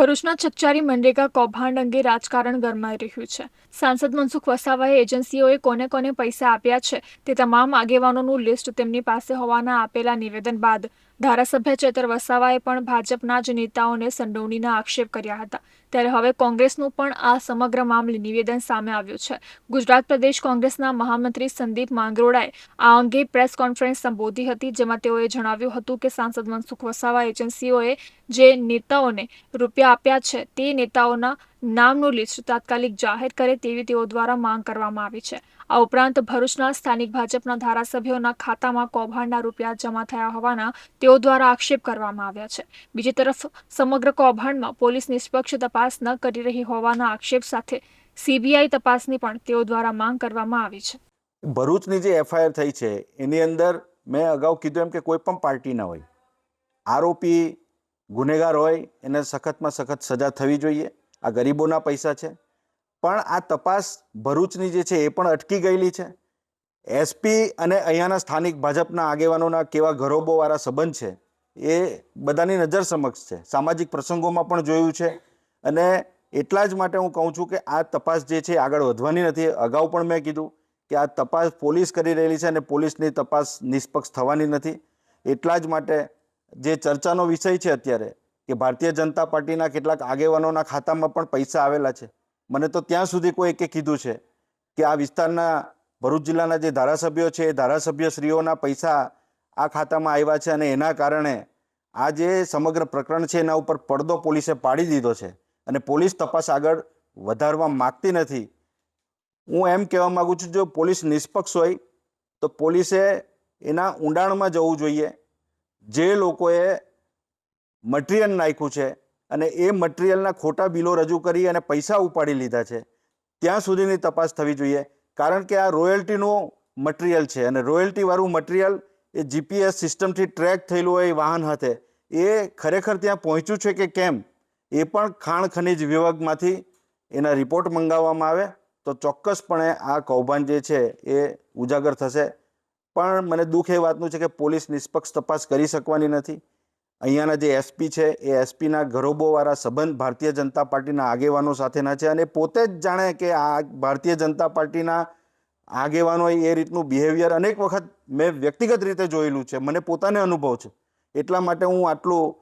ભરૂચના ચકચારી મનરેગા કૌભાંડ અંગે રાજકારણ ગરમાઈ રહ્યું છે. સાંસદ મનસુખ વસાવાએ એજન્સીઓએ કોને કોને પૈસા આપ્યા છે તે તમામ આગેવાનોનું લિસ્ટ તેમની પાસે હોવાના આપેલા નિવેદન બાદ ધારાસભ્ય ચેતર વસાવાએ પણ ભાજપના જ નેતાઓને સંડોવણીના આક્ષેપ કર્યા હતા. ત્યારે હવે કોંગ્રેસનું પણ આ સમગ્ર મામલે નિવેદન સામે આવ્યું છે. ગુજરાત પ્રદેશ કોંગ્રેસના મહામંત્રી સંદીપ માંગરોળાએ આ અંગે પ્રેસ કોન્ફરન્સ સંબોધી હતી, જેમાં તેઓએ જણાવ્યું હતું કે સાંસદ મનસુખ વસાવા એજન્સીઓએ જે નેતાઓને રૂપિયા આપ્યા છે. તે નેતાઓના નામનું લિસ્ટ તાત્કાલિક જાહેર કરે તેવી તેઓ દ્વારા માંગ કરવામાં આવી છે. આ ઉપરાંત ભરૂચના સ્થાનિક ભાજપના ધારાસભ્યોના ખાતામાં કૌભાંડના રૂપિયા જમા થયા હોવાના તેઓ દ્વારા આક્ષેપ કરવામાં આવ્યા છે. બીજી તરફ, સમગ્ર કૌભાંડમાં પોલીસ નિષ્પક્ષ તપાસ ન કરી રહી હોવાના આક્ષેપ સાથે સીબીઆઈ તપાસની પણ તેઓ દ્વારા માંગ કરવામાં આવી છે. ભરૂચની જે એફઆઈઆર થઈ છે, એની અંદર મેં અગાઉ કીધું એમ કે કોઈ પણ પાર્ટીના હોય. આરોપી ગુનેગાર હોય, એને સખતમાં સખત સજા થવી જોઈએ. આ ગરીબોના પૈસા છે. પણ આ તપાસ ભરૂચની જે છે એ પણ અટકી ગયેલી છે. એસપી અને અહીંયાના સ્થાનિક ભાજપના આગેવાનોના કેવા ઘરોબોવાળા સંબંધ છે, એ બધાની નજર સમક્ષ છે. સામાજિક પ્રસંગોમાં પણ જોયું છે. અને એટલા જ માટે હું કહું છું કે આ તપાસ જે છે આગળ વધવાની નથી. અગાઉ પણ મેં કીધું કે આ તપાસ પોલીસ કરી રહેલી છે અને પોલીસની તપાસ નિષ્પક્ષ થવાની નથી. એટલા જ માટે જે ચર્ચાનો વિષય છે અત્યારે, કે ભારતીય જનતા પાર્ટીના કેટલાક આગેવાનોના ખાતામાં પણ પૈસા આવેલા છે. મને તો ત્યાં સુધી કોઈ એકે કીધું છે કે આ વિસ્તારના ભરૂચ જિલ્લાના જે ધારાસભ્યો છે, એ ધારાસભ્યશ્રીઓના પૈસા આ ખાતામાં આવ્યા છે અને એના કારણે આ જે સમગ્ર પ્રકરણ છે એના ઉપર પડદો પોલીસે પાડી દીધો છે અને પોલીસ તપાસ આગળ વધારવા માગતી નથી. હું એમ કહેવા માગું છું, જો પોલીસ નિષ્પક્ષ હોય, તો પોલીસે એના ઊંડાણમાં જવું જોઈએ. જે લોકોએ મટીરિયલ નાખ્યું છે અને એ મટીરિયલના ખોટા બિલો રજૂ કરી અને પૈસા ઉપાડી લીધા છે, ત્યાં સુધીની તપાસ થવી જોઈએ. કારણ કે આ રોયલ્ટીનું મટીરિયલ છે અને રોયલ્ટીવાળું મટીરિયલ એ જીપીએસ સિસ્ટમથી ટ્રેક થયેલું હોય વાહન હાથે, એ ખરેખર ત્યાં પહોંચ્યું છે કે કેમ? એ પણ ખાણ ખનિજ વિભાગમાંથી એના રિપોર્ટ મંગાવવામાં આવે, તો ચોક્કસપણે આ કૌભાંડ જે છે એ ઉજાગર થશે. પણ મને દુઃખ એ વાતનું છે કે પોલીસ નિષ્પક્ષ તપાસ કરી શકવાની નથી. અહીંયાના જે એસપી છે, એ એસપીના ઘરોબોવાળા સંબંધ ભારતીય જનતા પાર્ટીના આગેવાનો સાથેના છે અને પોતે જ જાણે કે આ ભારતીય જનતા પાર્ટીના આગેવાનોએ એ રીતનું બિહેવિયર અનેક વખત મેં વ્યક્તિગત રીતે જોયેલું છે. મને પોતાને અનુભવ છે. એટલા માટે હું આટલું